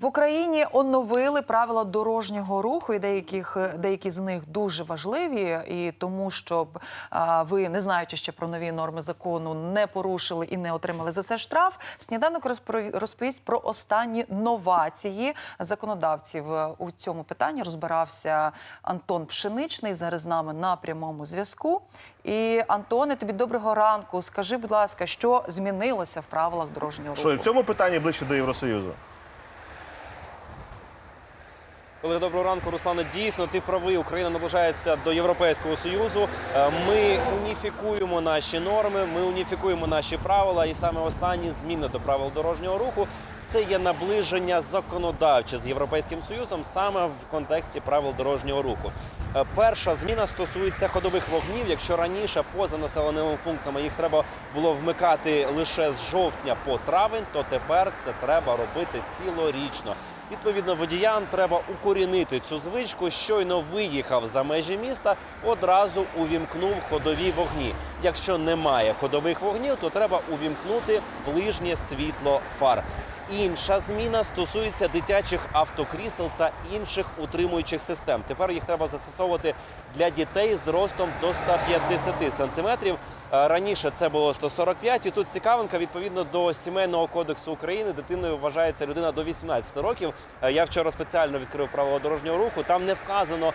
В Україні оновили правила дорожнього руху, і деяких деякі з них дуже важливі. І тому, щоб а, ви, не знаючи ще про нові норми закону, не порушили і не отримали за це штраф. Сніданок розповість про останні новації законодавців у цьому питанні. Розбирався Антон Пшеничний. Зараз з нами на прямому зв'язку. І Антоне, тобі доброго ранку. Скажи, будь ласка, що змінилося в правилах дорожнього руху? Що і в цьому питанні ближче до Євросоюзу? Доброго ранку, Руслане, дійсно ти правий. Україна наближається до Європейського союзу. Е, Ми уніфікуємо наші норми, ми уніфікуємо наші правила, і саме останні зміни до правил дорожнього руху це є наближення законодавче з європейським союзом саме в контексті правил дорожнього руху. Е, Перша зміна стосується ходових вогнів. Якщо раніше поза населеними пунктами їх треба було вмикати лише з жовтня по травень, то тепер це треба робити цілорічно. Відповідно, водіям треба укорінити цю звичку. Щойно виїхав за межі міста, одразу увімкнув ходові вогні. Якщо немає ходових вогнів, то треба увімкнути ближнє світло фар. Інша зміна стосується дитячих автокрісел та інших утримуючих систем. Тепер їх треба застосовувати для дітей з ростом до 150 сантиметрів. Е, Раніше це було 145, і тут цікавинка відповідно до сімейного кодексу України. Дитиною вважається людина до 18 років. Е, Я вчора спеціально відкрив правила дорожнього руху. Там не вказано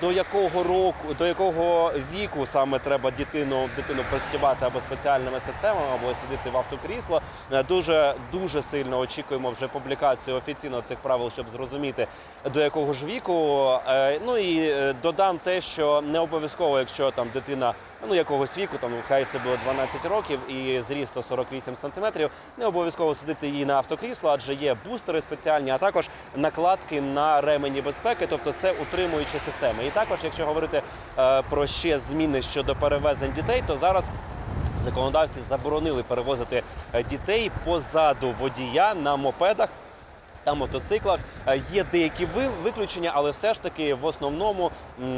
до якого року, до якого віку саме треба дитину дитину пристібати або спеціальними системами, або сидіти в автокрісло. Е, Дуже дуже сильно очікуємо вже публікацію офіційно цих правил, щоб зрозуміти до якого ж віку. Е, Ну і е, додам те, що не обов'язково, якщо там дитина ну якогось віку, там хай це було 12 років і зріст 148 сантиметрів, не обов'язково сидити її на автокрісло, адже є бустери спеціальні, а також накладки на ремені безпеки, тобто це утримуючі системи. І також, якщо говорити е, про ще зміни щодо перевезень дітей, то зараз законодавці заборонили перевозити е, дітей позаду водія на мопедах. Та мотоциклах Е, є деякі ви- виключення, але все ж таки в основному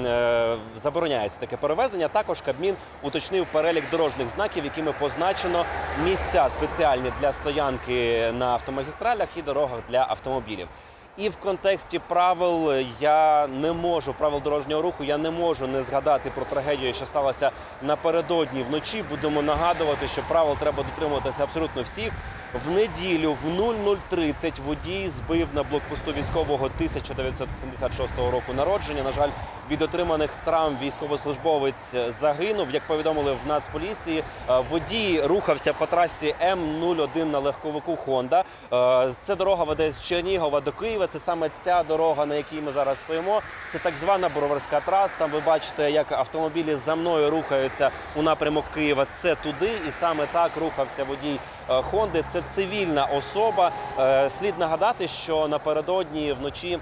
е, забороняється таке перевезення. Також Кабмін уточнив перелік дорожніх знаків, якими позначено місця спеціальні для стоянки на автомагістралях і дорогах для автомобілів. І в контексті правил я не можу правил дорожнього руху. Я не можу не згадати про трагедію, що сталося напередодні вночі. Будемо нагадувати, що правил треба дотримуватися абсолютно всіх. В неділю в 00.30 водій збив на блокпосту військового 1976 року народження. На жаль, від отриманих травм військовослужбовець загинув. Як повідомили в Нацполіції, е, водій рухався по трасі М01 на легковику Хонда. Е, Це дорога веде з Чернігова до Києва. Це саме ця дорога, на якій ми зараз стоїмо. Це так звана Броварська траса. Ви бачите, як автомобілі за мною рухаються у напрямок Києва. Це туди, і саме так рухався водій е, Хонди. Це цивільна особа. Е, Слід нагадати, що напередодні вночі.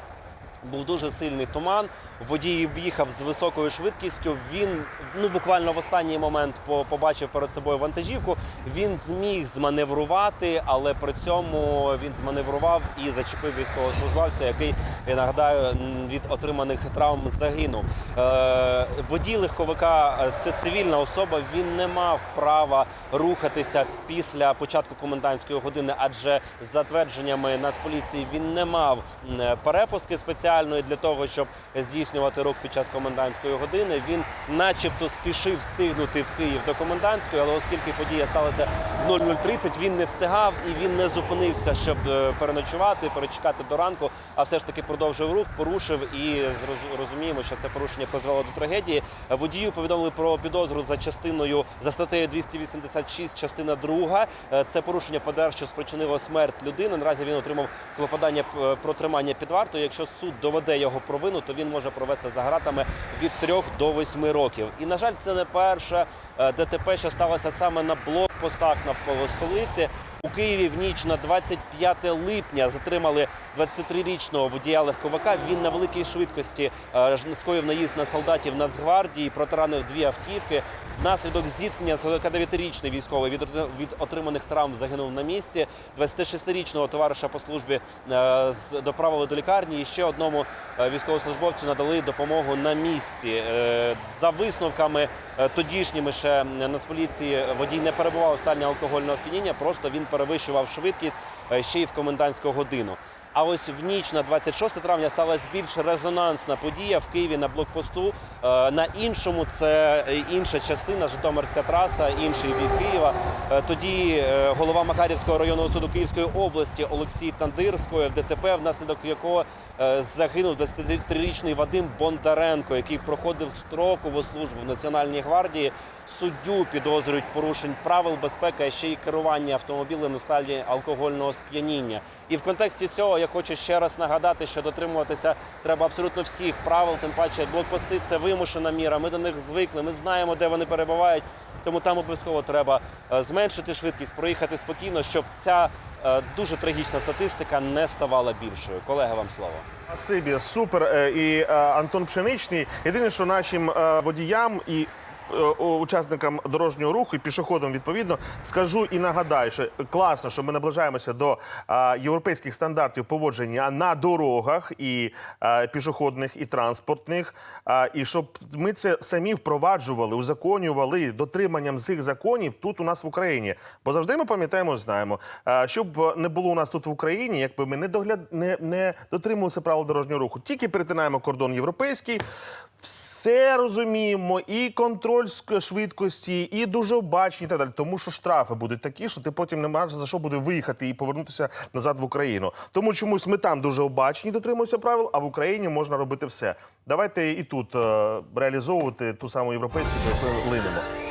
Був дуже сильний туман. Водій в'їхав з високою швидкістю. Він ну буквально в останній момент побачив перед собою вантажівку. Він зміг зманеврувати, але при цьому він зманеврував і зачепив військовослужбовця, який я нагадаю від отриманих травм загинув. Е, водій легковика е, це цивільна особа. Він не мав права рухатися після початку комендантської години, адже з затвердженнями Нацполіції він не мав м, перепустки спеціальної для того, щоб здійснювати рух під час комендантської години. Він, начебто, спішив встигнути в Київ до комендантської, але оскільки подія сталася 00.30, він не встигав і він не зупинився, щоб е, переночувати, перечекати до ранку, а все ж таки продовжив рух, порушив і розуміємо, що це порушення призвело до трагедії. Водію повідомили про підозру за частиною за статтею 286, частина 2. Е, Це порушення ПДР, що спричинило смерть людини. Наразі він отримав клопотання е, про тримання під вартою. Якщо суд доведе його провину, то він може провести за гратами від 3 до 8 років. І на жаль, це не перше е, ДТП, що сталося саме на блокпостах навколо столиці. У Києві в ніч на 25 липня затримали 23-річного водія легковика. Він на великій швидкості е, скоїв наїзд на солдатів Нацгвардії, протаранив дві автівки. Внаслідок зіткнення 49-річний військовий від, отриманих травм загинув на місці. 26-річного товариша по службі е, доправили до лікарні. І ще одному е, військовослужбовцю надали допомогу на місці. За висновками тодішніми ще Нацполіції водій не перебував у стані алкогольного сп'яніння, просто він перевищував швидкість е, ще й в комендантську годину. А ось в ніч на 26 травня сталася більш резонансна подія в Києві на блокпосту. Е, На іншому це е, інша частина, Житомирська траса, інший бік Києва. Тоді голова Макарівського районного суду Київської області Олексій Тандир скоїв ДТП, внаслідок якого загинув 23-річний Вадим Бондаренко, який проходив строкову службу в Національній гвардії. Суддю підозрюють порушень правил безпеки, а ще й керування автомобілем у стані алкогольного сп'яніння. І в контексті цього я хочу ще раз нагадати, що дотримуватися треба абсолютно всіх правил. Тим паче блокпости це вимушена міра. Ми до них звикли. Ми знаємо, де вони перебувають. Тому там обов'язково треба е, зменшити швидкість, проїхати спокійно, щоб ця е, дуже трагічна статистика не ставала більшою. Колеги, вам слово. Спасибі, супер. Е, І Антон Пшеничний. Єдине, що нашим водіям і учасникам дорожнього руху і пішоходам відповідно скажу і нагадаю, що класно, що ми наближаємося до е, європейських стандартів поводження на дорогах і е, пішохідних, і транспортних. Е, І щоб ми це самі впроваджували, узаконювали дотриманням цих законів тут у нас в Україні. Бо завжди ми пам'ятаємо, знаємо, е, щоб не було у нас тут в Україні, якби ми не догляд не, не дотримувалися правил дорожнього руху. Тільки перетинаємо кордон європейський. Все розуміємо, і контроль ск- швидкості, і дуже обачні, та далі. Тому що штрафи будуть такі, що ти потім не маєш за що буде виїхати і повернутися назад в Україну. Тому чомусь ми там дуже обачні, дотримуємося правил, а в Україні можна робити все. Давайте і тут е, реалізовувати ту саму європейську, до якої линемо.